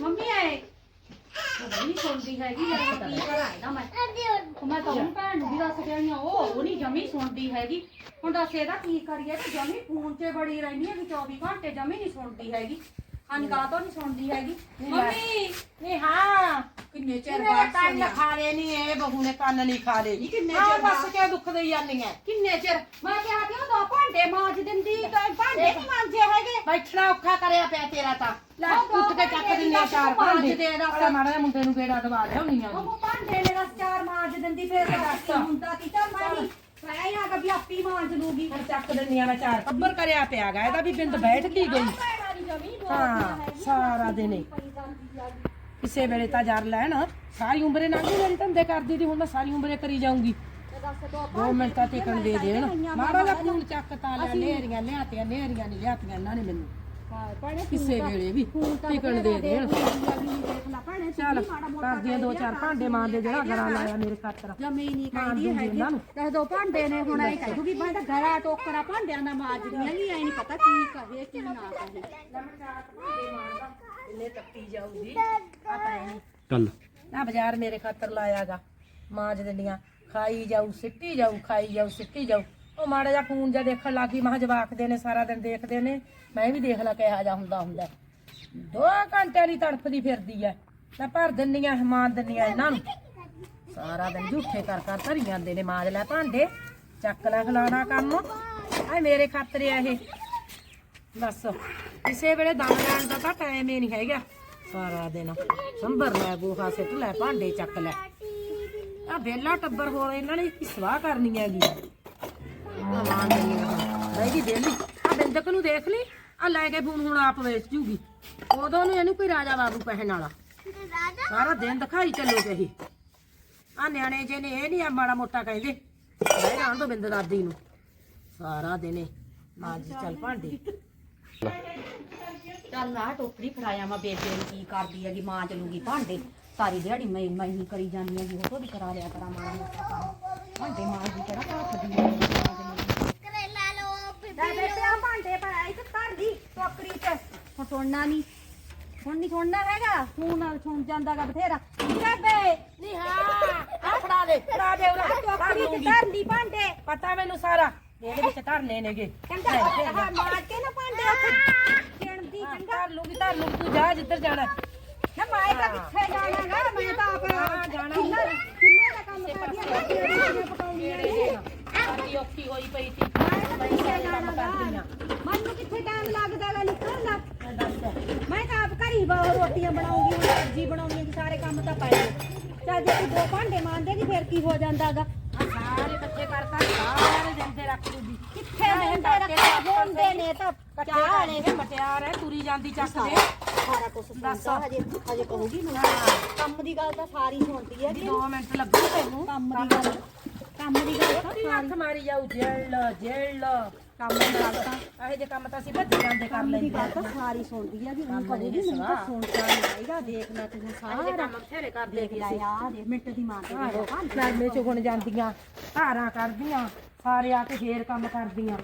Mummy ਆਏ। ਨਹੀਂ ਸੁਣਦੀ ਹੈਗੀ ਯਾਰ ਕੀ ਕਰਾਂ ਇਹਦਾ ਮੈਂ। ਉਹ ਮੈਂ ਤਾਂ ਉਹਨੂੰ ਭੈਣ ਨੂੰ ਵੀ ਦੱਸ ਕੇ ਆਈ ਆ ਉਹ ਉਹ ਨਹੀਂ ਜਮੀ ਸੁਣਦੀ ਹੈਗੀ। ਹੁਣ ਦੱਸ ਇਹਦਾ ਕੀ ਕਰੀਏ ਤੇ ਜਮੀ ਫੋਨ 'ਤੇ ਬੜੀ ਰਹਿੰਦੀ ਹੈ ਕਿ 24 ਘੰਟੇ ਜਮੀ ਨਹੀਂ ਸੁਣਦੀ ਹੈਗੀ। ਹਨ ਕਾ ਤੋਂ ਨਹੀਂ ਸੁਣਦੀ ਹੈਗੀ? ਮੰਮੀ ਨਹੀਂ ਹਾਂ। ਕਿੰਨੇ ਚਿਰ ਕਿੰਨੇ ਬਾਅਦ ਕੰਨ ਸੁਣਿਆ? ਖਾ ਲਏ ਨਹੀਂ ਇਹ ਬਹੂ ਨੇ ਕੰਨ ਨਹੀਂ ਖਾ ਲਏ। ਕਿੰਨੇ ਹਾਂ ਚਿਰ ਬਸ ਬਾਅਦ? ਕਿਆ ਦੁੱਖ ਦੇਈ ਜਾਂਦੀ ਐ ਕਿੰਨੇ ਚਿਰ? ਮੈਂ ਕਿਹਾ ਕਿ ਉਹ ਦੋ ਭਾਂਡੇ ਮਾਂਜ ਦਿੰਦੀ ਤਾਂ ਭਾਂਡੇ ਨਹੀਂ ਮਾਂਜੇ ਹੈਗੇ। ਬੈਠਣਾ ਔਖਾ ਕਰਿਆ ਪਿਆ ਤੇਰਾ ਤਾਂ। ਲੈ ਉਹ ਦੋ ਉੱਠ ਕੇ ਚੱਕ ਭਾਂਡੇ ਦਿੰਨੇ ਆ ਚਾਰ ਮਾਂਜ ਭਾਂਡੇ। ਦੇ ਦੱਸ। ਅਰੇ ਮਾੜਾ ਜਿਹਾ ਮੁੰਡੇ ਨੂੰ ਗੇੜਾ ਦਵਾ ਲਿਆਉਣੀ ਆ ਉਹ ਭਾਂਡੇ ਨੇ ਰਸ ਚਾਰ ਮਾਂਜ ਦਿੰਦੀ ਫੇਰ ਦੱਸ। ਹੁੰਦਾ ਕੀ ਚੱਲ ਮੈਂ ਨਹੀਂ ਮੈਂ ਆ ਕਿ ਆਪੀ ਮਾਂਜ ਲੂਗੀ ਚੱਕ ਦਿੰਨੀ ਆ ਮੈਂ ਚਾਰ। ਕੱਬਰ ਕਰਿਆ ਪਿਆਗਾ ਇਹਦਾ ਵੀ ਬਿੰਦ ਬੈਠ ਕੀ ਗਈ। ਜਮੀ ਹਾਂ ਸਾਰਾ ਦਿਨ ਹੀ। ਕਿਸੇ ਵੇਲੇ ਤਾਂ ਜਰ ਲੈਣ ਸਾਰੀ ਉਮਰੇ ਲੰਘੀ ਮੇਰੀ ਧੰਦੇ ਕਰਦੀ ਦੀ ਹੁਣ ਮੈਂ ਸਾਰੀ ਉਮਰੇ ਕਰੀ ਜਾਊਂਗੀ। ਦੋ ਮਿੰਟਾਂ ਟਿਕਣ ਦੇ ਦੇਣ। ਮਾੜਾ ਜਿਹਾ ਫੋਨ ਚੱਕ ਤਾ ਲਿਆ ਨੇਰੀਆਂ ਲਿਆਤੀਆਂ ਨੇਰੀਆਂ ਨਹੀਂ ਲਿਆਤੀਆਂ ਇਹਨਾਂ ਨੇ ਮੈਨੂੰ। ਕਿਸੇ ਵੇਲੇ ਵੀ ਟਿਕਣ ਦੇ ਦੇਣ। ਚੱਲ ਕਰਦੀਆਂ ਦੋ ਚਾਰ ਭਾਂਡੇ ਮਾਂਦੇ ਜਿਹੜਾ ਗਰਾ ਲਾਇਆ ਮੇਰੇ ਖਾਤਰ। ਜਮੀ ਨਹੀਂ ਮਾਂਜ ਕਹਿੰਦੀ ਹੈਗੀ। ਇਹਨਾਂ ਨੂੰ। ਦੱਸ ਦੋ ਭਾਂਡੇ ਨੇ ਹੁਣ ਇਹ ਕਹਿ ਦੂਗੀ ਮੈਂ ਤਾਂ ਘਰਾ ਟੋਕਰਾ ਭਾਂਡਿਆਂ ਦਾ ਮਾਂਜਦੀਆਂ ਨਹੀਂ ਐ ਨਹੀਂ ਪਤਾ ਕੀ ਕਹੇ ਕੀ ਨਾ ਕਹੇ। ਇੰਨੇ ਤੱਕੀ ਜਾਊਗੀ ਪਤਾ ਨਹੀਂ ਚੱਲ। ਨਾ ਬਾਜ਼ਾਰ ਮੇਰੇ ਖਾਤਰ ਲਾਇਆਗਾ। ਮਾਂਜ ਦਿੰਦੀਆਂ ਖਾਈ ਜਾਊ ਸਿੱਟੀ ਜਾਊ ਖਾਈ ਜਾਊ ਸਿੱਟੀ ਜਾਊ। ਉਹ ਮਾੜਾ ਜਿਹਾ ਫੋਨ ਜਿਹਾ ਦੇਖਣ ਲੱਗੀ ਮਾਂ ਜਵਾਕਦੇ ਨੇ, ਸਾਰਾ ਦਿਨ ਦੇਖਦੇ ਨੇ। ਮੈਂ ਵੀ ਦੇਖ ਲਾ ਕਿਹਾ ਜਾ ਹੁੰਦਾ ਹੁੰਦਾ। ਦੋ ਘੰਟਿਆਂ ਦੀ ਤੜਫਦੀ ਫਿਰਦੀ ਐ। ਮੈਂ ਭਰ ਦਿੰਨੀਆਂ ਮਾਂ ਦਿੰਨੀਆਂ ਇਹਨਾਂ ਨੂੰ। ਸਾਰਾ ਦਿਨ ਝੂਠੇ ਕਰ ਕਰ ਧਰੀ ਜਾਂਦੇ ਨੇ ਮਾਂਜ ਲੈ ਭਾਂਡੇ, ਚੱਕ ਲੈ ਖਲਾਣਾ ਕੰਮ। ਆ ਮੇਰੇ ਖਾਤਰ ਆ ਇਹ। ਬਸ, ਕਿਸੇ ਵੇਲੇ ਦਮ ਲੈਣ ਦਾ ਤਾਂ ਟਾਈਮ ਹੀ ਨਹੀਂ ਹੈਗਾ। ਸਾਰਾ ਦਿਨ ਸੰਭਰ ਲੈ, ਗੋਹਾ ਸਿੱਟ ਲੈ, ਭਾਂਡੇ ਚੱਕ ਲੈ। ਆ ਬੇਲਾ ਟੱਬਰ ਹੋਰ ਇਹਨਾਂ ਨੇ ਕੀ ਸਵਾਹ ਕਰਨੀ ਹੈਗੀ। ਆ ਨਹੀਂ ਬੈਗੀ ਬੇਲੀ ਆ ਬਿੰਦਕ ਨੂੰ ਦੇਖ ਲਈ ਆ ਲੈ ਕੇ ਫੋਨ ਹੁਣ ਆਪ ਵੇਚ ਜੂਗੀ ਉਦੋਂ ਨੂੰ ਇਹਨੂੰ ਕੋਈ ਰਾਜਾ ਬਾਬੂ ਪਹਿਣ ਵਾਲਾ ਸਾਰਾ ਦਿਨ ਦਿਖਾਈ ਚੱਲੋ ਕਹੀ ਆ ਨਿਆਣੇ ਜੇ ਨੇ ਇਹ ਨਹੀਂ ਆ? ਮਾੜਾ ਮੋਟਾ ਕਹਿੰਦੇ ਬਹਿ ਜਾਣ ਦੋ ਬਿੰਦ ਦਾਦੀ ਨੂੰ ਸਾਰਾ ਦਿਨ ਇਹ ਮਾਂ ਚੱਲ ਭਾਂਡੇ ਚੱਲ ਆ ਟੋਕਰੀ ਫੜਾਇਆ ਮੈਂ ਬੇਬੇ ਨੂੰ ਕੀ ਕਰਦੀ ਹੈਗੀ ਮਾਂ ਲੂਗੀ ਭਾਂਡੇ ਸਾਰੀ ਦਿਹਾੜੀ ਮੈਂ ਮੈਂ ਹੀ ਕਰੀ ਜਾਂਦੀ ਹੈਗੀ ਉਹ ਤੋਂ ਵੀ ਕਰਾ ਲਿਆ ਕਰਾਂ ਮਾੜਾ ਮੋਟਾ ਕੰਮ ਭਾਂਡੇ ਮਾਂਜਦੀ ਕਿਹੜਾ ਭੱਖਦੀ ਹੈ ਲੈ ਬੇਟੇ ਆ ਭਾਂਡੇ ਪਰ ਇੱਕ ਧਰ ਦੀ ਟੋਕਰੀ ਚ ਹੁਣ ਸੁਣਨਾ ਨਹੀਂ ਹੁਣ ਨਹੀਂ ਸੁਣਨਾ ਹੈਗਾ। ਤੂੰ ਨਾਲ ਸੁਣ ਜਾਂਦਾਗਾ ਬਥੇਰਾ। ਬੇਬੇ! ਨਹੀਂ ਹਾਂ। ਆ ਫੜਾ ਦੇ ਫੜਾ ਦੇ ਉਹਨਾਂ। ਟੋਕਰੀ ਚ ਧਰ ਲਈ ਭਾਂਡੇ। ਪਤਾ ਮੈਨੂੰ ਸਾਰਾ। ਇਹਦੇ ਵਿੱਚ ਧਰਨੇ ਨੇਗੇ। ਕਹਿੰਦਾ ਹਾਂ ਮਾਰ ਕੇ ਨਾ ਭਾਂਡੇ ਉੱਥੇ। ਛਿਣਦੀ ਚੰਗਾ। ਧਰ ਲੂਗੀ ਧਰ ਲੂਗੀ ਤੂੰ ਜਾ ਜਿੱਧਰ ਜਾਣਾ। ਨਾ ਮੈਂ ਤਾਂ ਕਿੱਥੇ ਜਾਣਾਗਾ ਮੈਂ ਤਾਂ ਆਪ ਜਾਣਾ ਕਿੰਨਾ ਦਾ ਕੰਮ ਕਰਦੀ ਆ? ਨੇ ਸਾਡੀ ਔਖੀ ਹੋਈ ਪਈ ਸੀ। ਤਾਂ ਕਿੱਥੇ ਕੰਮ ਕਰਦੀ ਆ ਮੈਨੂੰ ਕਿੱਥੇ ਟਾਈਮ ਲੱਗਦਾਗਾ ਨਿਕਲਣ ਦਾ? ਮੈਂ ਤਾਂ ਆਪ ਘਰੀ ਬਾ ਰੋਟੀਆਂ ਬਣਾਉਂਗੀ ਸਬਜ਼ੀ ਬਣਾਉਣੀ ਹੈ ਸਾਰੇ ਕੰਮ ਤਾਂ ਪਏ ਚੱਲ ਜੇ ਤੂੰ ਦੋ ਭਾਂਡੇ ਮਾਂਜੇਗੀ ਫਿਰ ਕੀ ਹੋ ਜਾਂਦਾਗਾ ਸਾਰੇ ਇਕੱਠੇ ਕਰ ਕਰ ਸਾਰੇ ਦਿਨ ਤੇ ਰੱਖ ਦੂਗੀ ਕਿੱਥੇ ਹੁੰਦੇ ਰੱਖੇ? ਹੁੰਦੇ ਨੇ ਤਾਂ ਚਾਹ ਨੇ ਦੇ ਮਟਿਆਰ ਹੈ ਤੁਰੀ ਜਾਂਦੀ ਚੱਕ ਦੇ। ਸਾਰਾ ਕੁਝ। ਸੁਣਦਾ ਹਜੇ ਹਜੇ ਕਹੂਗੀ ਮੈਨੂੰ ਕੰਮ ਦੀ ਗੱਲ ਤਾਂ ਸਾਰੀ ਸੁਣਦੀ ਹੈ ਜੀ। 2 ਮਿੰਟ ਲੱਗੂ ਤੈਨੂੰ। ਕੰਮ ਦੀ ਗੱਲ। ਕੰਮ ਦੀ ਗੱਲ ਤਾਂ ਥੋੜੀ ਹੱਥ ਮਾਰੀ ਜਾਊ ਜੇਲ ਜੇਲ ਕੰਮ ਦੀ ਗੱਲ ਤਾਂ। ਇਹੋ ਜਿਹੇ ਕੰਮ ਤਾਂ ਅਸੀਂ ਭੱਜ ਜਾਂਦੇ ਕਰ ਕੰਮ ਦੀ ਲੈਂਦੇ ਗੱਲ ਤਾਂ ਸਾਰੀ ਸੁਣਦੀ ਆ ਵੀ ਹੁਣ ਕਦੇ ਵੀ ਮੈਨੂੰ ਤਾਂ। ਸੁਣਦਾ ਨਹੀਂ ਆਏਗਾ ਦੇਖ ਲੈ ਤੂੰ ਇਹੋ ਸਾਰਾ। ਕੰਮ ਬਥੇਰੇ ਕਰਦੇ ਦੇਖ ਲੈ ਆ ਦੇ ਮਿੰਟ ਦੀ ਮਾਂ ਤੇ ਦੇਖੋ ਨਰਮੇ ਚੁਗਣ ਜਾਂਦੀਆਂ ਧਾਰਾਂ ਕਰਦੀਆਂ ਸਾਰੇ ਆ ਕੇ ਫੇਰ ਕੰਮ ਕਰਦੀਆਂ।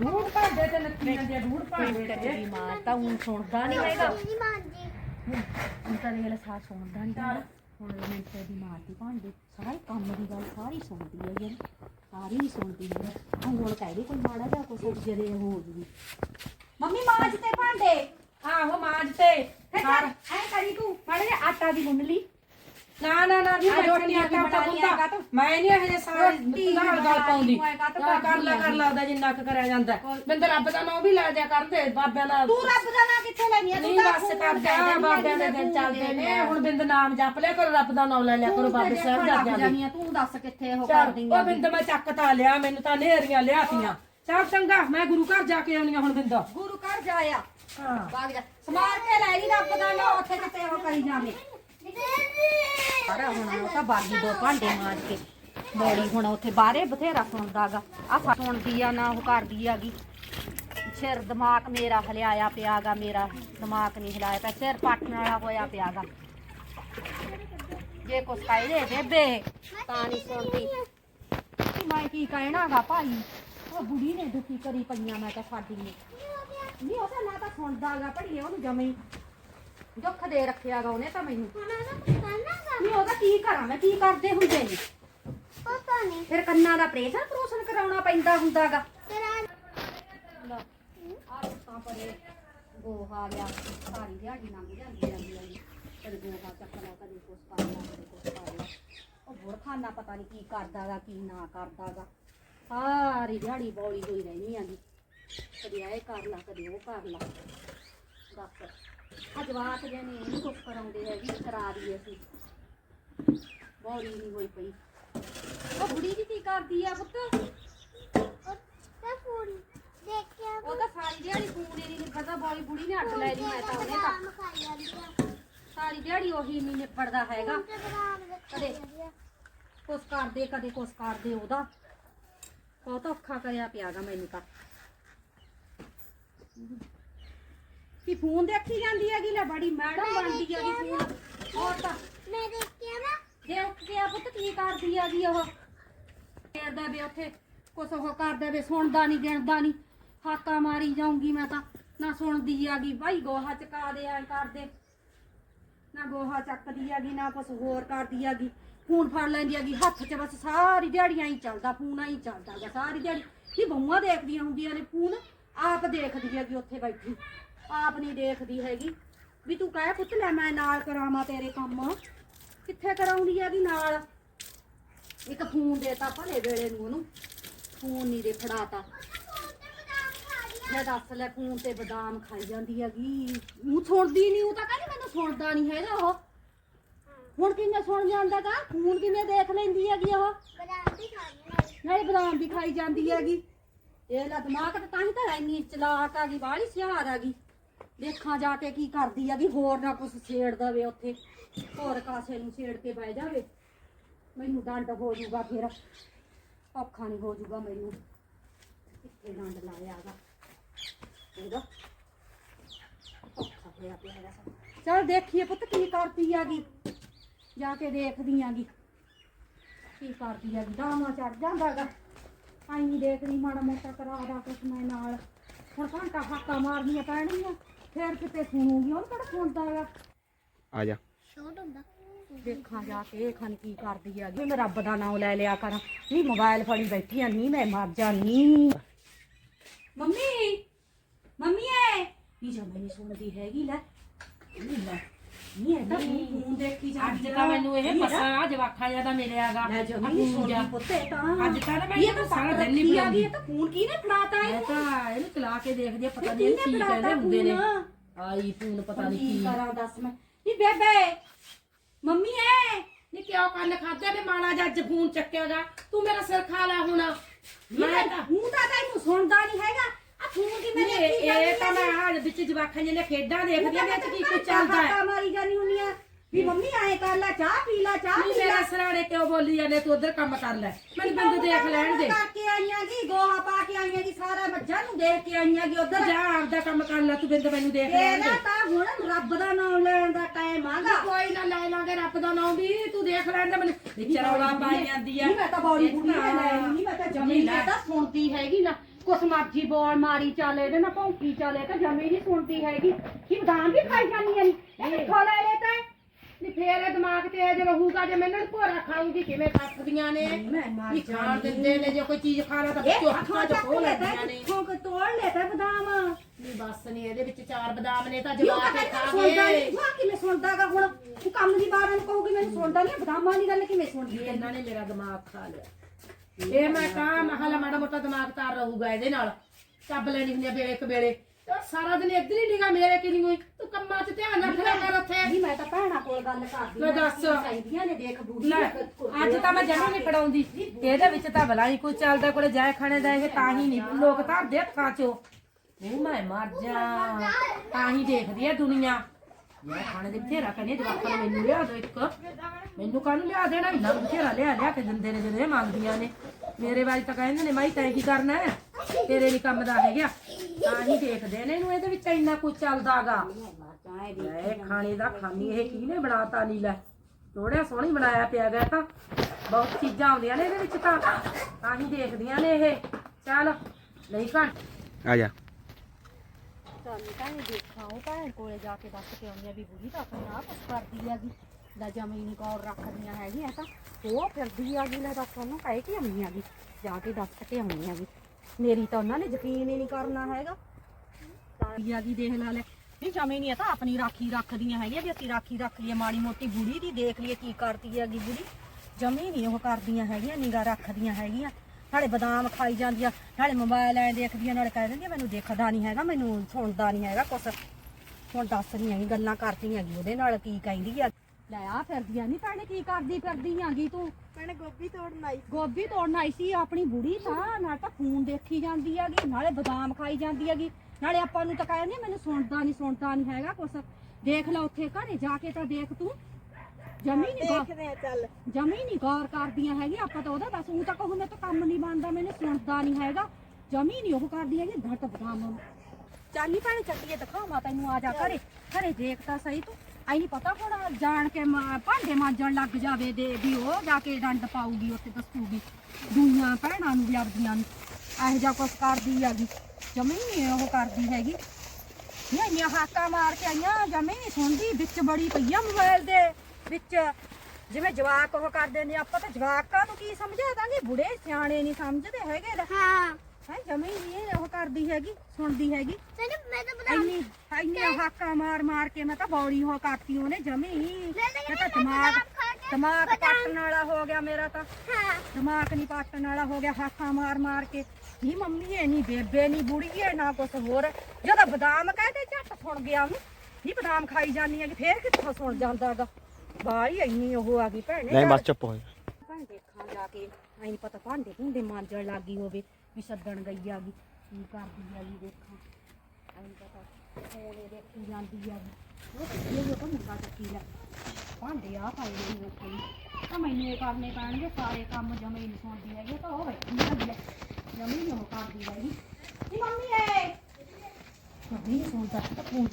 ਦੂੜ ਭਾਂਡੇ ਤੇ ਨੱਤੀ ਜਾਂਦੇ ਆ, ਦੂੜ ਭਾਂਡੇ ਮਿੰਟ ਤੇ ਦੀ ਮਾਂ ਤਾਂ ਹੁਣ ਸੁਣਦਾ ਨਹੀਂ ਹੈਗਾ। ਹੁਣ ਤਾਂ ਦੇਖ ਲੈ ਸਾਰਾ ਸੁਣਦਾ ਨਹੀਂ ਹੈਗਾ। ਹੁਣ ਇਹ ਮਿੰਟ ਦੀ ਮਾਂ ਦੀ ਭਾਂਡੇ। ਸਾਰੇ ਕੰਮ ਦੀ ਗੱਲ ਸਾਰੀ ਸੁਣਦੀ ਹੈ ਯਾਰ ਸਾਰੀ ਸੁਣਦੀ ਹੈ ਹੁਣ ਹੁਣ ਕਹਿ ਕੋਈ ਮਾੜਾ ਜਿਹਾ ਕੁਛ ਜਰੇ ਹੋ ਜੂਗੀ ਮੰਮੀ ਮਾਂਜ ਤੇ ਭਾਂਡੇ। ਆਹੋ ਮਾਂਜ ਤੇ। ਹਾਂ ਐ ਕਰੀ ਤੂੰ। ਮਾੜਾ ਜਿਹਾ ਆਟਾ ਦੀ ਗੁੰਨ ਲਈ। ਨਾ ਨਾ ਨਾ ਵੀ ਰੋਟੀਆਂ ਤਾਂ ਹੁੰਦਾ ਕਾਹਤੋਂ? ਮੈਂ ਨਹੀਂ ਇਹ ਸਾਰੇ ਨਾਲ ਗੱਲ ਪਾਉਂਦੀ। ਹਾਂ, ਕਰ ਲਾ ਕਰਦੀ ਕਰ ਲਾਦਾ ਜਿੰਨਾ ਕੁ ਕਰਿਆ ਜਾਂਦਾ। ਬੰਦੇ ਰੱਬ ਦਾ ਨਾਮ ਵੀ ਲੈ ਜਾ ਕਰਦੇ ਬਾਬਿਆਂ ਦਾ ਤੂੰ ਰੱਬ ਦਾ ਨਾਂ ਕਿੱਥੇ ਲੈਣੀ ਆ? ਨਹੀਂ ਬਸ ਕਰ ਜਾ ਬਾਬਿਆਂ ਦੇ ਦਿਨ ਚੱਲਦੇ ਨੇ ਹੁਣ ਬਿੰਦ ਨਾਮ ਜਪ ਲਿਆ ਕਰੋ ਰੱਬ ਦਾ ਨਾਮ ਲੈ ਲਿਆ ਕਰੋ ਬਾਬੇ ਸਾਹਿਬ ਜਾ ਜਾਂਦੇ ਜਾਨੀ ਆ ਤੂੰ ਦੱਸ ਕਿੱਥੇ ਉਹ ਕਰਦੀ ਉਹ ਬਿੰਦ ਮੈਂ ਚੱਕ ਤਾ ਲਿਆ ਮੈਨੂੰ ਤਾਂ ਨੇਰੀਆਂ ਲਿਆਤੀਆਂ। ਚੱਲ ਚੰਗਾ ਮੈਂ ਗੁਰੂ ਘਰ ਜਾ ਕੇ ਆਉਣੀ ਆ ਹੁਣ ਬਿੰਦ। ਗੁਰੂ ਘਰ ਜਾਇਆ ਹਾਂ। ਬਾਗ ਜਾ। ਸਮਾਰ ਕੇ ਲੈ ਲਈ ਰੱਬ ਦਾ ਨਾਂ ਉੱਥੇ ਕਿਤੇ ਉਹ ਕਰੀ ਜਾਵੇ। ਸਾਰਾ ਹੁਣ ਉਹ ਤਾਂ ਬਾਗੀ ਦੋ ਭਾਂਡੇ ਮਾਰ ਕੇ ਮੋੜੀ ਹੁਣ ਉੱਥੇ ਬਾਹਰੇ ਬਥੇਰਾ ਸੁਣਦਾਗਾ ਆ ਸੁਣਦੀ ਆ ਨਾ ਉਹ ਕਰਦੀ ਆਗੀ ਸਿਰ ਦਿਮਾਗ ਮੇਰਾ ਹਲਿਆਇਆ ਪਿਆਗਾ ਮੇਰਾ ਦਿਮਾਗ ਨਹੀਂ ਹਿਲਾਇਆ ਪਿਆ, ਸਿਰ ਪੱਟਣ ਵਾਲਾ ਹੋਇਆ ਪਿਆਗਾ ਜੇ ਕੁਛ ਕਹਿ ਦੇ ਬੇਬੇ, ਤਾਂ ਨਹੀਂ ਸੁਣਦੀ। ਮੈਂ ਕੀ ਕਹਿਣਾਗਾ ਭਾਈ? ਉਹ ਬੁੜੀ ਨੇ ਦੁਖੀ ਕਰੀ ਪਈਆਂ, ਮੈਂ ਤਾਂ ਸਾਡੀ ਨੇ ਨਹੀਂ, ਉਹ ਤਾਂ ਨਾ ਤਾਂ ਸੁਣਦਾਗਾ ਪੜੀਏ ਉਹਨੂੰ ਜਮੇ ਦੁੱਖ ਦੇ ਰੱਖਿਆਗਾ ਉਹਨੇ ਤਾਂ ਮੈਨੂੰ। ਨਹੀਂ ਉਹਦਾ ਕੀ ਕਰਾਂ ਮੈਂ? ਕੀ ਕਰਦੇ ਹੁੰਦੇ ਨੇ? ਪਤਾ ਨਹੀਂ। ਫਿਰ ਕੰਨਾਂ ਦਾ ਪ੍ਰੇਸ਼ਨ ਪ੍ਰੋਸ਼ਨ ਕਰਾਉਣਾ ਪੈਂਦਾ ਹੁੰਦਾਗਾ। ਤੇਰਾ ਆ ਤਾਂ ਪਰੇ ਗੋਹਾ ਲਿਆ ਸਾਰੀ ਦਿਹਾੜੀ ਲੰਘ ਜਾਂਦੀ ਜਾਂਦੀ ਜਾਂਦੀ ਕਦੇ ਗੋਹਾ ਚੱਕ ਲਾ ਕਦੇ ਕੁਛ ਕਰ ਲਾ ਕਦੇ ਕੁਛ ਕਰ ਲਾ ਉਹ ਬੁਰਖਾਨਾ ਪਤਾ ਨਹੀਂ ਕੀ ਕਰਦਾਗਾ ਕੀ ਨਾ ਕਰਦਾਗਾ। ਸਾਰੀ ਦਿਹਾੜੀ ਬੌਲੀ ਹੋਈ ਰਹਿਣੀ ਆਂਦੀ ਕਦੇ ਇਹ ਕਰ ਲਾ ਕਦੇ ਉਹ ਕਰ ਲਾ। ਬਸ ਆ ਜਵਾਕ ਨੇ, ਇਹਨੂੰ ਕੁਛ ਕਰਾਉਂਦੇ ਹੈਗੇ, ਕਰਾ ਦਈਏ ਅਸੀਂ। ਬੌਲੀ ਨਹੀਂ ਹੋਈ ਪਈ। ਉਹ ਬੁੜੀ ਜੀ ਕੀ ਕਰਦੀ ਆ ਪੁੱਤ? ਤੇ ਫੋਨ ਦੇਖਿਆ ਉਹ ਤਾਂ ਸਾਰੀ ਦਿਹਾੜੀ ਫੋਨ ਹੀ ਨਹੀਂ ਨਿਬੜਦਾ, ਬੋਲੀ ਬੁੜੀ ਨੇ ਅੱਡ ਲੈ ਲਈ, ਮੈਂ ਤਾਂ ਉਹਨੇ ਤਾਂ ਬਦਾਮ ਖਾਈ ਜਾਂਦੀ ਆ ਸਾਰੀ ਦਿਹਾੜੀ ਉਹੀ ਨਹੀਂ ਨਿਬੜਦਾ ਹੈਗਾ। ਤੇ ਬਦਾਮ ਕਦੇ ਕੁਛ ਕਰਦੇ, ਕਦੇ ਕੁਛ ਕਰਦੇ ਉਹਦਾ। ਬਹੁਤ ਔਖਾ ਕਰਿਆ ਪਿਆਗਾ ਮੈਨੂੰ ਤਾਂ। ਕੀ ਫੋਨ ਦੇਖੀ ਜਾਂਦੀ ਹੈਗੀ ਲੈ ਬੜੀ ਮੈਡਮ ਬਣਦੀ ਹੈਗੀ ਫੋਨ। ਹੋਰ ਤਾਂ। ਮੈਂ ਦੇਖਿਆ ਨਾ ਜੇ ਉੱਠ ਗਿਆ ਪੁੱਤ ਕੀ ਕਰਦੀ ਹੈਗੀ ਉਹ? ਫੇਰਦਾ ਵੀ ਉੱਥੇ ਕੁਛ ਉਹ ਕਰਦਾ ਵੀ ਸੁਣਦਾ ਨਹੀਂ ਗਿਣਦਾ ਨਹੀਂ ਹਾਕਾ ਮਾਰੀ ਜਾਊਂਗੀ ਮੈਂ ਤਾਂ। ਨਾ ਸੁਣਦੀ ਹੈਗੀ ਭਾਈ ਗੋਹਾ ਚਕਾ ਦੇ ਐ ਕਰਦੇ। ਨਾ ਗੋਹਾ ਚੱਕਦੀ ਹੈਗੀ ਨਾ ਕੁਛ ਹੋਰ ਕਰਦੀ ਹੈਗੀ। ਫੋਨ ਫੜ ਲੈਂਦੀ ਹੈਗੀ ਹੱਥ 'ਚ ਬਸ ਸਾਰੀ ਦਿਹਾੜੀ ਐਂ ਚੱਲਦਾ ਫੋਨ ਐਂ ਚੱਲਦਾ ਗਾ ਸਾਰੀ ਦਿਹਾੜੀ। ਕੀ ਬਹੂਆਂ ਦੇਖਦੀਆਂ ਹੁੰਦੀਆਂ ਨੇ ਫੋਨ ਆਪ ਦੇਖਦੀ ਹੈਗੀ ਉੱਥੇ ਬੈਠੀ। ਆਪ ਨਹੀਂ ਦੇਖਦੀ ਹੈਗੀ। ਵੀ ਤੂੰ ਕਹਿ ਪੁੱਤ, ਲੈ ਮੈਂ ਨਾਲ ਕਰਾਵਾਂ ਤੇਰੇ ਕੰਮ। ਕਿੱਥੇ ਕਰਾਉਂਦੀ ਹੈਗੀ ਨਾਲ? ਇੱਕ ਫੋਨ ਦੇਤਾ ਭਲੇ ਵੇਲੇ ਨੂੰ ਉਹਨੂੰ। ਫੋਨ ਨਹੀਂ ਦੇ ਫੜਾਤਾ। ਮੈਂ ਦੱਸ ਲੈ, ਫੋਨ ਤੇ ਬਦਾਮ ਖਾਈ ਜਾਂਦੀ ਹੈਗੀ। ਉਹ ਸੁਣਦੀ ਨਹੀਂ, ਉਹ ਤਾਂ ਕਹਿੰਦੀ ਮੈਨੂੰ ਸੁਣਦਾ ਨਹੀਂ ਹੈਗਾ ਉਹ। ਹੁਣ ਕਿਵੇਂ ਸੁਣ ਜਾਂਦਾ ਗਾ? ਫੋਨ ਕਿਵੇਂ ਦੇਖ ਲੈਂਦੀ ਹੈਗੀ ਉਹ? ਬਦਾਮ ਵੀ ਖਾਣੀ ਨਾਲੇ ਬਦਾਮ ਵੀ ਖਾਈ ਜਾਂਦੀ ਹੈਗੀ। ਇਹ ਲੈ, ਦਿਮਾਗ ਤੇ ਤਾਂ ਹੀ ਤਾਂ ਇੰਨੀ ਚਲਾਕ ਆ ਗਈ, ਬਾਹਲੀ ਸਿਆਰ ਆ ਗਈ। ਦੇਖਾਂ ਜਾ ਕੇ ਕੀ ਕਰਦੀ ਆ ਹੈਗੀ, ਹੋਰ ਨਾ ਕੁਛ ਛੇੜ ਦਵੇ ਉੱਥੇ। ਹੋਰ ਕਾਸੇ ਨੂੰ ਛੇੜ ਕੇ ਬਹਿ ਜਾਵੇ। ਮੈਨੂੰ ਡੰਡ ਹੋ ਜਾਊਗਾ ਫਿਰ। ਔਖਾ ਨਹੀਂ ਹੋ ਜਾਊਗਾ ਮੈਨੂੰ। ਕਿੱਥੇ ਡੰਡ ਲਾਇਆਗਾ ਇਹਦਾ ਔਖਾ ਹੋਇਆ ਪਿਆ ਹੈਗਾ ਸਭ। ਚੱਲ ਦੇਖੀਏ ਪੁੱਤ ਕੀ ਕਰਦੀ ਹੈਗੀ। ਜਾ ਕੇ ਦੇਖਦੀ ਆਂਗੀ ਕੀ ਕਰਦੀ ਹੈਗੀ। ਦਾਣਾ ਚੜ ਜਾਂਦਾਗਾ ਆਈ ਨਹੀਂ ਦੇਖਦੀ, ਮਾੜਾ ਮੋਟਾ ਕਰਾ ਦਾ ਕੁਛ ਮੈਂ ਨਾਲ। ਹੁਣ ਘੰਟਾ ਫਾਕਾ ਮਾਰਨੀਆਂ ਪੈਣਗੀਆਂ। ਫੇਰ ਕਿਤੇ ਸੁਣੂਗੀ ਉਹ ਕਿਹੜਾ ਸੁਣਦਾ ਹੈਗਾ? ਆ ਜਾ। ਸ਼ੋਟ ਹੁੰਦਾ। ਦੇਖਾਂ ਜਾ ਕੇ ਇਹ ਖਾਨ ਕੀ ਕਰਦੀ ਹੈਗੀ। ਮੈਂ ਰੱਬ ਦਾ ਨਾਮ ਲੈ ਲਿਆ ਕਰਾਂ। ਨਹੀਂ ਮੋਬਾਈਲ ਫੜੀ ਬੈਠੀ ਆ ਨਹੀਂ ਮੈਂ ਮਰ ਜਾਨੀ ਮੰਮੀ ਮੰਮੀ ਐ। ਨਹੀਂ ਜਾ ਸੁਣਦੀ ਹੈਗੀ ਲੈ। ਨਹੀਂ ਲੈ। ਨਹੀਂ ਐ ਤਾਂ ਫੋਨ ਦੇਖੀ ਜਾਂਦੀ ਅੱਜ ਤਾਂ ਮੈਨੂੰ ਇਹ ਮਸਾ ਜਵਾਖਾ ਜ਼ਿਆਦਾ ਮਿਲਿਆਗਾ ਮੈਂ ਪੁੱਤੇ ਤਾਂ ਅੱਜ ਤਾਂ ਨਾ ਮੈਂ ਇਹ ਤਾਂ ਸਾਰਾ ਸਾਰਾ ਦਿਨ ਨਹੀਂ ਦਿਨ ਆ ਬੁਲਾਉਂਦੀ। ਗਈ ਇਹ ਤਾਂ ਫੋਨ ਕਿਹਨੇ ਫੜਾਤਾ ਮੈਂ ਇਹ ਤਾਂ ਇਹਨੂੰ ਚਲਾ ਕੇ ਦੇਖਦੀ ਆ ਪਤਾ ਇਹ ਨਹੀਂ ਕਿਹਨੇ ਕੀ ਕਹਿੰਦੇ ਫੜਾਤਾ ਹੁੰਦੇ ਨੇ। ਫੋਨ? ਆਈ ਫੋਨ ਪਤਾ ਨਹੀਂ ਕੀ ਕੀ। ਕਰਾਂ ਦੱਸ ਮੈਂ। ਨੀ ਬੇਬੇ ਮੰਮੀ ਐ ਨੀ ਕਿਉਂ ਕੰਨ ਖਾਦੇ ਨੇ ਮਾੜਾ ਜਿਹਾ ਅੱਜ ਫੋਨ ਚੱਕਿਆਗਾ? ਤੂੰ ਮੇਰਾ ਸਿਰ ਖਾ ਲੈ ਹੁਣ। ਮੈਂ ਤਾਂ ਹੂੰ ਤਾਂ ਤੈਨੂੰ ਸੁਣਦਾ ਨਹੀਂ ਹੈਗਾ। ਫੋਨ ਕਿਵੇਂ ਨੀ ਦੇਖੀ ਜਾਂਦੀ ਇਹ ਤਾਂ ਮੈਂ ਹਾਂ ਵਿੱਚ ਜਵਾਖਾਂ ਜਿਹਨੇ ਖੇਡਾਂ ਦੇਖਦੀਆਂ ਵਿੱਚ ਕੀ ਕੁਝ ਚੱਲਦਾ ਹੈ। ਮਾਰੀ ਜਾਨੀ ਹੁੰਨੀ ਆ ਵੀ ਮੰਮੀ ਐ ਕਰ ਲੈ ਚਾਹ ਪੀ ਲੈ ਚਾਹ ਨੀ ਪੀ ਲੈ। ਮੇਰਾ ਸਰਾਣੇ ਕਿਉਂ ਬੋਲੀ ਜਾਂਦੇ? ਤੂੰ ਉਧਰ ਕੰਮ ਕਰ ਲੈ। ਮੈਨੂੰ ਬਿੰਦ ਦੇਖ ਲੈਣ ਦੇ। ਕਰਕੇ ਆਈਆਂ ਜੀ ਗੋਹਾ ਪਾ ਕੇ ਆਈਆਂ ਜੀ ਸਾਰਾ ਮੱਝਾਂ ਨੂੰ ਦੇਖ ਕੇ ਆਈਆਂ ਜੀ ਉਧਰ। ਜਾ ਆਪਦਾ ਕੰਮ ਕਰ ਲੈ ਤੂੰ ਬਿੰਦ ਮੈਨੂੰ ਦੇਖ ਲੈਣ ਇਹਦਾ ਦੇ। ਤਾਂ ਹੁਣ ਰੱਬ ਦਾ ਨਾਮ ਲੈਣ ਦਾ ਟਾਈਮ ਆਗਾ ਕੋਈ ਨਾ ਲੈ ਲਾਂਗੇ ਰੱਬ ਦਾ ਨਾਮ ਵੀ ਤੂੰ ਦੇਖ ਲੈਣ ਦੇ। ਮੈਨੂੰ ਵਿੱਚ ਰੌਲਾ ਪਾਈ ਜਾਂਦੀ ਆ। ਨਹੀਂ ਮੈਂ ਤਾਂ ਬੌਲੀ ਬੁੜੀ ਨੇ ਲੈ ਨਹੀਂ ਮੈਂ ਤਾਂ ਜਮੀ ਮੈਂ ਤਾਂ ਸੁਣਦੀ ਹੈਗੀ ਨਾ। ਕੁਛ ਮਰਜ਼ੀ ਬੋਲ ਮਾਰੀ ਚੱਲੇ ਇਹਦੇ ਨਾਲ ਭੌਂਕੀ ਚੱਲੇ ਤਾਂ ਜਮੀ ਨਹੀਂ ਸੁਣਦੀ ਹੈਗੀ। ਕੀ ਬਦਾਮ ਵੀ ਖਾਈ ਜਾਂਦੀ ਆ ਨੀ? ਇਹ ਕਿੱਥੋਂ ਲੈ ਲੈ ਤੈਂ? ਨੀ ਫੇਰ ਇਹ ਦਿਮਾਗ ਤੇ ਇਹ ਜੇ ਰਹੂਗਾ ਜੇ ਮੈਨੂੰ ਭੋਰਾ ਖਾਊਗੀ ਕਿਵੇਂ ਕੱਟਦੀਆਂ ਨੇ? ਮੈਂ ਮਰ ਨੀ ਖਾਣ ਦਿੰਦੇ ਨੇ? ਜੇ ਕੋਈ ਚੀਜ਼ ਖਾ ਲਾ ਤਾਂ ਹੱਥੋਂ ਚ ਖੋ ਲੈਂਦੀਆਂ ਨੇ। ਕਿੱਥੋਂ ਕੋ ਤੋੜ ਲੈਤਾ ਬਦਾਮ। ਨੀ ਬਸ ਨੀ ਇਹਦੇ ਵਿੱਚ ਚਾਰ ਬਦਾਮ ਨੇ ਤਾਂ ਜਵਾ ਤਾਂ ਕੇ ਖਾ ਸੁਣਦਾ ਗਏ। ਨਹੀਂ ਹਾਂ ਕਿਵੇਂ ਸੁਣਦਾਗਾ ਹੁਣ? ਤੂੰ ਕੰਮ ਦੀ ਬਾਤ ਨੂੰ ਕਹੂਗੀ ਮੈਨੂੰ ਸੁਣਦਾ ਨਹੀਂ ਬਦਾਮਾਂ ਦੀ ਗੱਲ ਕਿਵੇਂ ਸੁਣਦੀ ਹੈ ਇਹਨਾਂ ਨੇ ਮੇਰਾ ਦਿਮਾਗ ਖਾ ਲਿਆ। ਇਹ ਮੈਂ ਕਹਾਂ ਮਹਲਾ ਮਾੜਾ ਮੋਟਾ ਦਿਮਾਗ ਤਾਰ ਰਹੂਗਾ ਇਹਦੇ ਨਾਲ। ਚੱਬ ਲੈਣੀ ਹੁੰਦੀ ਆ ਵੇਲੇ ਇੱਕ ਵੇਲੇ ਤੇ ਸਾਰਾ ਦਿਨ ਇੱਧਰ ਹੀ ਨਿਗਾ ਮੇਰੇ ਕਿ ਨਹੀਂ ਹੋਈ। ਤੂੰ ਕੰਮਾਂ 'ਚ ਧਿਆਨ ਰੱਖਿਆ ਕਰ ਉੱਥੇ। ਨਹੀਂ ਮੈਂ ਤਾਂ ਭੈਣਾਂ ਕੋਲ ਗੱਲ ਕਰਦੀ ਲੈ ਦੱਸ। ਚਾਹੀਦੀਆਂ ਨੇ ਦੇਖ ਲੈ ਅੱਜ ਤਾਂ ਮੈਂ ਜਮਾ ਨਹੀਂ ਪੜਾਉਂਦੀ ਇਹਦੇ ਵਿੱਚ ਤਾਂ ਭਲਾ ਹੀ ਕੋਈ ਚੱਲਦਾ ਕੋਲੇ ਜਾਏ ਖਾਣੇ ਦਾ ਇਹ ਤਾਂ ਹੀ ਨਹੀਂ। ਲੋਕ ਧਰਦੇ ਹੱਥਾਂ 'ਚੋਂ ਉਹ। ਮੈਂ ਮਰ ਜਾ। ਤਾਂ ਹੀ ਦੇਖਦੀ ਆ ਦੁਨੀਆ। ਮੈਂ ਖਾਣੇ ਦੇ ਬਥੇਰਾ ਕਹਿੰਦੀ ਜਵਾਕਾਂ ਨੂੰ ਮੈਨੂੰ ਲਿਆ ਦੋ ਇੱਕ। ਮੈਨੂੰ ਕਾਹਨੂੰ ਲਿਆ ਦੇਣਾ? ਇੰਨਾ ਬਥੇਰਾ ਲਿਆ ਲਿਆ ਕੇ ਦਿੰਦੇ ਨੇ ਜਦੋਂ ਇਹ ਮੰਗਦੀਆਂ ਨੇ। ਮੇਰੇ ਵਾਲੀ ਤਾਂ ਕਹਿੰਦੇ ਨੇ ਮਾਈ ਤੈਂ ਕੀ ਕਰਨਾ ਹੈ? ਤੇਰੇ ਨਹੀਂ ਕੰਮ ਦਾ ਹੈਗਾ। ਤਾਂ ਹੀ ਦੇਖਦੇ ਨੇ ਇਹਨੂੰ ਇਹਦੇ ਵਿੱਚ ਇੰਨਾ ਕੁਝ ਚੱਲਦਾਗਾ ਲੈ ਖਾਣੇ ਦਾ ਖਾਣੀ ਇਹ ਕਿਹਨੇ ਬਣਾਤਾ ਨੀ ਲੈ ਥੋੜਿਆ ਸੋਹਣੀ ਬਣਾਇਆ ਪਿਆ ਗਿਆ ਤਾਂ। ਬਹੁਤ ਚੀਜ਼ਾਂ ਆਉਂਦੀਆਂ ਨੇ ਇਹਦੇ ਵਿੱਚ ਤਾਂ। ਤਾਂ ਹੀ ਦੇਖਦੀਆਂ ਨੇ ਇਹ। ਚੱਲ ਨਹੀਂ ਘੰਟ ਆ ਜਾ। ਪਤਾ ਨਹੀਂ ਭੈਣੇ ਦੇਖਾਂ ਉਹ ਭੈਣ ਕੋਲੇ ਜਾ ਕੇ ਦੱਸ ਕੇ ਆਉਂਦੀ ਆ ਵੀ ਬੁੜੀ ਤਾਂ ਆਪਣੀ ਆਪ ਕਰਦੀ ਹੈਗੀ। ਲੈ ਜਮੀਨ ਕੌਰ ਰੱਖਦੀਆਂ ਹੈਗੀਆਂ ਤਾਂ ਉਹ ਫਿਰਦੀ ਹੈਗੀ ਲੈ ਦੱਸ ਉਹਨੂੰ ਕਹਿ ਕੇ ਆਉਣੀ ਆ ਗਈ ਜਾ ਕੇ ਦੱਸ ਕੇ ਆਉਣੀ ਹੈਗੀ। ਮੇਰੀ ਤਾਂ ਉਹਨਾਂ ਨੇ ਯਕੀਨ ਹੀ ਨਹੀਂ ਕਰਨਾ ਹੈਗਾ। ਤਾਂ ਹੈਗੀ ਦੇਖ ਲਾ ਲੈ। ਨਹੀਂ, ਜਮੀਨ ਹੀ ਆ ਤਾਂ ਆਪਣੀ ਰਾਖੀ ਰੱਖਦੀਆਂ ਹੈਗੀਆਂ, ਵੀ ਅਸੀਂ ਰਾਖੀ ਰੱਖ ਲਈਏ, ਮਾੜੀ ਮੋਟੀ ਬੁੜੀ ਦੀ ਦੇਖ ਲਈਏ ਕੀ ਕਰਦੀ ਹੈਗੀ ਬੁੜੀ। ਜਮੀ ਨਹੀਂ ਉਹ ਕਰਦੀਆਂ ਹੈਗੀਆਂ ਨਿਗਾ ਰੱਖਦੀਆਂ ਹੈਗੀਆਂ। ਨਾਲੇ ਬਦਾਮ ਖਾਈ ਜਾਂਦੀਆਂ, ਨਾਲੇ ਮੋਬਾਈਲ ਐ ਦੇਖਦੀਆਂ, ਨਾਲੇ ਕਹਿ ਦਿੰਦੀਆਂ, ਮੈਨੂੰ ਦੇਖਦਾ ਨਹੀਂ ਹੈਗਾ, ਮੈਨੂੰ ਸੁਣਦਾ ਨਹੀਂ ਹੈਗਾ ਕੁਛ। ਹੁਣ ਦੱਸ ਨਹੀਂ ਹੈਗੀ, ਗੱਲਾਂ ਕਰਦੀ ਹੈਗੀ ਉਹਦੇ ਨਾਲ, ਕੀ ਕਹਿੰਦੀ ਆ। ਲੈ ਆ ਫਿਰਦੀਆਂ ਨਹੀਂ ਭੈਣੇ ਕੀ ਕਰਦੀ ਫਿਰਦੀ ਹੈਗੀ ਤੂੰ? ਭੈਣੇ ਗੋਭੀ ਤੋੜਨ ਆਈ ਗੋਭੀ ਤੋੜਨ ਆਈ ਸੀ ਆਪਣੀ ਬੁੜੀ ਤਾਂ ਨਾਲ ਤਾਂ ਫੋਨ ਦੇਖੀ ਜਾਂਦੀ ਹੈਗੀ ਨਾਲੇ ਬਦਾਮ ਖਾਈ ਜਾਂਦੀ ਹੈਗੀ। ਨਾਲੇ ਆਪਾਂ ਨੂੰ ਤਾਂ ਕਹਿੰਦੇ ਮੈਨੂੰ ਸੁਣਦਾ ਨਹੀਂ ਸੁਣਦਾ ਨਹੀਂ ਹੈਗਾ ਕੁਛ। ਦੇਖ ਲੈ ਉੱਥੇ ਘਰੇ ਜਾ ਕੇ ਤਾਂ ਦੇਖ ਤੂੰ। ਜਮੀ ਨਹੀਂ ਦੇਖਦੇ ਆ ਚੱਲ। ਜਮੀ ਨਹੀਂ ਗੌਰ ਕਰਦੀਆਂ ਹੈਗੀ ਆਪਾਂ ਤਾਂ ਉਹਦਾ ਦੱਸ ਉਹ ਤਾਂ ਕਹੂ ਮੈਂ ਤਾਂ ਕੰਮ ਨਹੀਂ ਬਣਦਾ ਮੈਨੂੰ ਸੁਣਦਾ ਨਹੀਂ ਹੈਗਾ। ਜਮੀ ਨਹੀਂ ਉਹ ਕਰਦੀ ਹੈਗੀ ਧੱਟ ਬਦਾਮ ਚਾਲੀ ਭੈਣੇ ਚੱਲੀਏ ਦਿਖਾਵਾਂ ਤੈਨੂੰ ਆ ਜਾ ਘਰੇ। ਘਰੇ ਦੇਖ ਤਾਂ ਸਹੀ ਤੂੰ। ਆਈ ਪਤਾ ਹੁਣ, ਜਾਣ ਕੇ ਮਾ- ਭਾਂਡੇ ਮਾਂਜਣ ਲੱਗ ਜਾਵੇ ਦੇ ਵੀ ਉਹ ਜਾ ਕੇ ਡੰਡ ਪਾਊਗੀ, ਉੱਥੇ ਦੱਸੂਗੀ। ਦੁਨੀਆਂ ਭੈਣਾਂ ਨੂੰ ਵੀ ਆਪਦੀਆਂ ਨੂੰ। ਇਹੋ ਜਿਹਾ ਕੁਛ ਕਰਦੀ ਹੈਗੀ ਜਮੀ ਨਹੀਂ ਉਹ ਕਰਦੀ ਹੈਗੀ। ਨਹੀਂ, ਇੰਨੀਆਂ ਹਾਕਾਂ ਮਾਰ ਕੇ ਆਈਆਂ, ਜਮੀ ਨਹੀਂ ਸੁਣਦੀ। ਵਿੱਚ ਬੜੀ ਪਈ ਆ ਮੋਬਾਈਲ ਦੇ ਵਿੱਚ। ਜਿਵੇਂ ਜਵਾਕ ਉਹ ਕਰਦੇ ਨੇ ਆਪਾਂ ਤਾਂ ਜਵਾਕਾਂ ਨੂੰ ਕੀ ਸਮਝਾ ਦਾਂਗੇ? ਬੁੜੇ ਸਿਆਣੇ ਨਹੀਂ ਸਮਝਦੇ ਹੈਗੇ। ਹਾਂ। ਹੈ ਜਮੀ ਨਹੀਂ ਉਹ ਕਰਦੀ ਹੈਗੀ ਸੁਣਦੀ ਹੈਗੀ। ਤੈਨੂੰ ਮੈਂ ਤਾਂ ਬਤਾ ਇੰਨੀ ਇੰਨੀਆਂ ਹਾਕਾਂ ਮਾਰ ਮਾਰ ਕੇ ਮੈਂ ਤਾਂ ਬੌੜੀ ਹੋ ਕਰਤੀ ਉਹਨੇ ਜਮੀ ਮੈਂ ਤਾਂ ਦਿਮਾਗ ਦਿਮਾਗ ਪੱਟਣ ਵਾਲਾ ਹੋ ਗਿਆ ਮੇਰਾ ਤਾਂ। ਹਾਂ। ਦਿਮਾਗ ਨਹੀਂ ਪੱਟਣ ਵਾਲਾ ਹੋ ਗਿਆ ਹਾਕਾਂ ਮਾਰ ਮਾਰ ਕੇ। ਨਹੀਂ ਮੰਮੀ ਇਹ ਨਹੀਂ ਬੇਬੇ ਨਹੀਂ ਬੁੜੀ ਹੈ ਨਾ ਕੁਛ ਹੋਰ। ਜਦੋਂ ਬਦਾਮ ਕਹਦੇ ਝੱਟ ਸੁਣ ਗਿਆ ਉਹਨੂੰ। ਨਹੀਂ ਬਦਾਮ ਖਾਈ ਜਾਂਦੀ ਹੈਗੀ ਫੇਰ ਕਿੱਥੋਂ ਸੁਣ ਜਾਂਦਾਗਾ ਬਾਈ ਇੰਨੀ ਉਹ ਆ ਗਈ ਭੈਣੇ ਨਹੀਂ ਬਸ ਚੁੱਪ ਹੋ ਜਾ। ਦੇਖਾਂ ਜਾ ਕੇ ਐ ਨਹੀਂ ਪਤਾ ਭਾਂਡੇ ਭੁੰਡੇ ਮਾਂਜਣ ਲੱਗੀ ਹੋਵੇ। ਵੀ ਸੱਦਣ ਗਈ ਆਗੀ ਕੀ ਕਰਦੀ ਆਗੀ ਦੇਖਾਂ ਐ ਨਹੀਂ ਪਤਾ ਫੋਨੇ ਦੇਖੀ ਜਾਂਦੀ ਆਗੀ ਉਹ ਦੇਖੀ ਉਹ ਤਾਂ ਮੁੰਡਾ ਚੱਕੀ ਲੈ ਭਾਂਡੇ ਆ ਪਾਈ ਨੇ ਵੇਖੀ ਤਾਂ ਮੈਨੂੰ ਇਹ ਕਰਨੇ ਪੈਣਗੇ ਸਾਰੇ ਕੰਮ ਜਮੇ ਨਹੀਂ ਸੁਣਦੀ ਹੈਗੀ ਉਹ ਤਾਂ ਉਹ ਬੈਠੀ ਹੈਗੀ ਆ ਜਮੇ ਨਹੀਂ ਉਹ ਕਰਦੀ ਹੈਗੀ ਨੀ ਮੰਮੀ ਏ ਮੰਮੀ ਨਹੀਂ ਸੁਣਦਾ ਤਾਂ ਫੋਨ